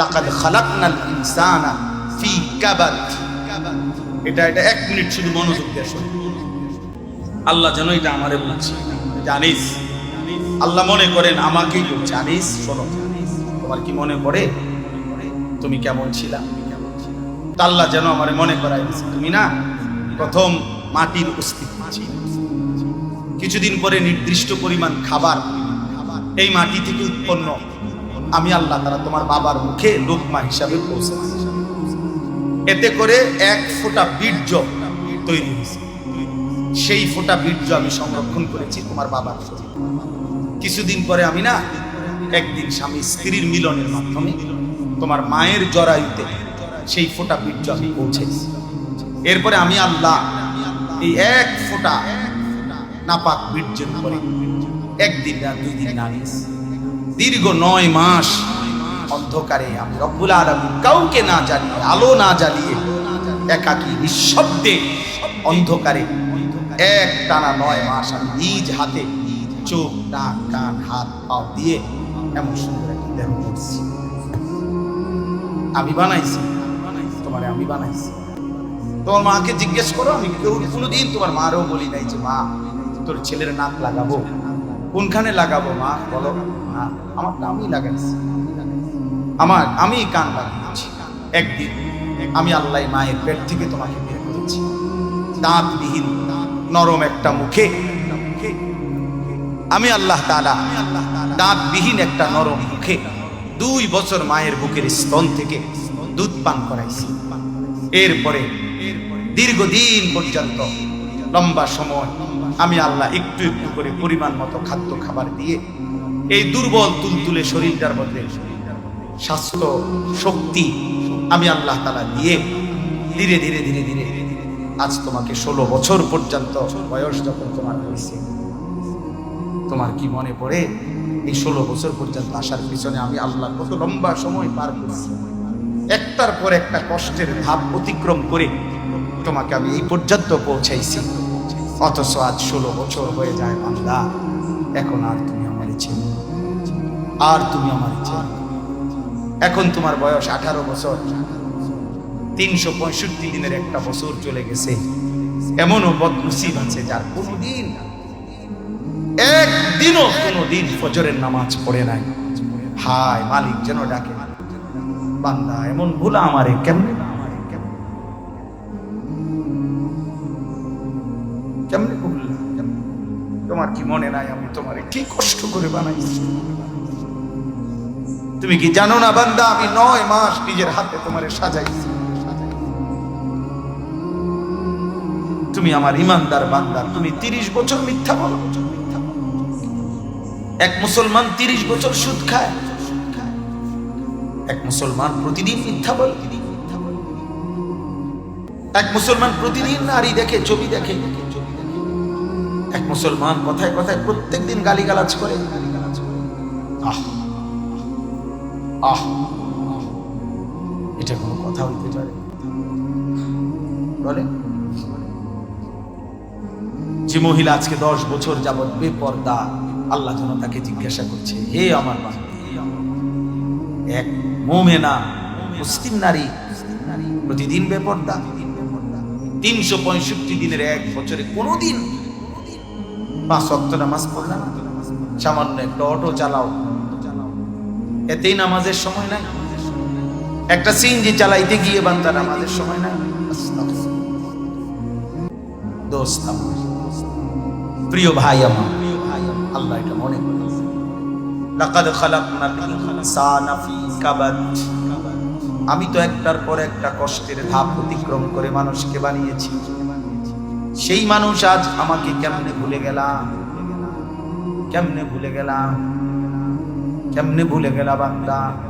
লাকাদ খালাকনাল ইনসানা ফি কাবাদ। এটা এটা এক মিনিট শুধু মনোযোগ দিয়ে আল্লাহ যেন এটা আমারে বলছে। জানিস? আল্লাহ মনে করেন আমাকেই বলছে জানিস? শোনো। তোমার কি মনে পড়ে? তুমি কেমন ছিলা? আল্লাহ যেন আমারে মনে করাই দিছে। তুমি না প্রথম মাটির অস্তিত্ব কিছুদিন পরে নির্দিষ্ট পরিমাণ খাবার এই মাটি থেকে উৎপন্ন। আমি আল্লাহ তারা তোমার বাবার মুখে লোকমা হিসাবে পৌঁছে এতে করে এক ফোঁটা বীর্য তৈরি হয়েছে। সেই ফোঁটা বীর্য আমি সংরক্ষণ করেছি তোমার বাবার কিছুদিন পরে আমি না, একদিন স্বামী স্ত্রীর মিলনের মাধ্যমে তোমার মায়ের জরায়ুতে সেই ফোঁটা বীর্য আমি পৌঁছেছি। এরপরে আমি আল্লাহ এই এক ফোঁটা নাপাক বীর্যের পরে একদিন না, দুই দিন না। দীর্ঘ নয় মাস অন্ধকারে আমি রব্বুল আলমী কাউকে না জানিয়ে, আলো না জ্বালিয়ে, একাকী নিঃশব্দে অন্ধকারে এক টানা নয় মাস আমি নিজ হাতে চোখ, নাক, কান, হাত, পাও দিয়ে এমন সুন্দর একটা দেহ করছি। আমি বানাইছি। তোমার আমি বানাইছি। তোমার মাকে জিজ্ঞেস করো, আমি কেউ কোনোদিন তোমার মারও বলি নাই যে, মা, তোর ছেলের নাক লাগাবো। কোনখানে লাগাবো, মা? বলো। না আমার আমি লাগাইছি। আমার, আমি কান লাগিয়েছি একদিন আমি আল্লাহ মায়ের পেট থেকে তোমাকে বের করেছি। দাঁতবিহীন, নরম একটা মুখে, আমি আল্লাহ তাআলা দাঁতবিহীন একটা নরম মুখে দুই বছর মায়ের বুকের স্তন থেকে দুধ পান করাইছি। এরপরে দীর্ঘদিন পর্যন্ত লম্বা সময় আমি আল্লাহ একটু একটু করে পরিমাণ মতো খাদ্য খাবার দিয়ে এই দুর্বল তুলতুলে শরীরটার মধ্যে স্বাস্থ্য, শক্তি আমি আল্লাহ তালা দিয়ে ধীরে ধীরে ধীরে ধীরে আজ তোমাকে ষোলো বছর পর্যন্ত বয়স যখন তোমার হয়েছে, তোমার কি মনে পড়ে? এই ষোলো বছর পর্যন্ত আসার পিছনে আমি আল্লাহ কত লম্বা সময় পার করছি। একটার পর একটা কষ্টের ধাপ অতিক্রম করে তোমাকে আমি এই পর্যন্ত পৌঁছাইছি। অথচ আজ ষোলো বছর হয়ে যায় বান্দা। এখন আর তুমি আমার চেনো আর তুমি আমার চেনো এখন তোমার বয়স আঠারো বছর। তিনশো পঁয়ষট্টি দিনের একটা বছর চলে গেছে। এমনও বদনসিব আছে যার কোনোদিন একদিনও কোনোদিন ফজরের নামাজ পড়ে নাই। হায় মালিক যেন ডাকে। বান্দা, এমন ভুলা আমারে কেমনে কেমনে ভুললা তোমার কি মনে নাই? আমি তোমার কি কষ্ট করে বানাইছি? তুমি কি জানো না বান্দা, আমি নয় মাস নিজের হাতে তোমার সাজাইছি তুমি আমার ইমানদার বান্দা, তুমি তিরিশ বছর মিথ্যা বলো এক মুসলমান তিরিশ বছর সুদ খায় এক মুসলমান প্রতিদিন মিথ্যা বলে। এক মুসলমান প্রতিদিন নারী দেখে, ছবি দেখে। এক মুসলমান কথায় কথায় প্রত্যেক দিন গালিগালাজ করে। আহ আহ এটা কোনো কথা হইতে পারে। বলে? যে মহিলা আজকে দশ বছর যাবৎ বেপর্দা, আল্লাহ যেন তাকে জিজ্ঞাসা করছে, হে আমার এক মোমেনা, মুসলিম নারী, প্রতিদিন বেপর্দা? তিনশো পঁয়ষট্টি দিনের এক বছরে কোনোদিন পাঁচ অক্ট নামাজ পড়লা। না সামান্য একটা অটো চালাও। এতেই নামাজের সময় নাই। একটা সিনজি চালাইতে গিয়ে বান্দা নামাজের সময় নাই। দোস্ত, প্রিয় ভাই আমার, আল্লাহ এটা মনে করে। লাকাদ খালাকনাল ইনসানা ফি কাবাদ। আমি তো একটার পর একটা কষ্টের ধাপ অতিক্রম করে মানুষকে বানিয়েছি। সেই মানুষ আজ আমাকে কেমনে ভুলে গেলাম? কেমনে ভুলে গেলাম? কেমনে ভুলে গেলাম বান্দা?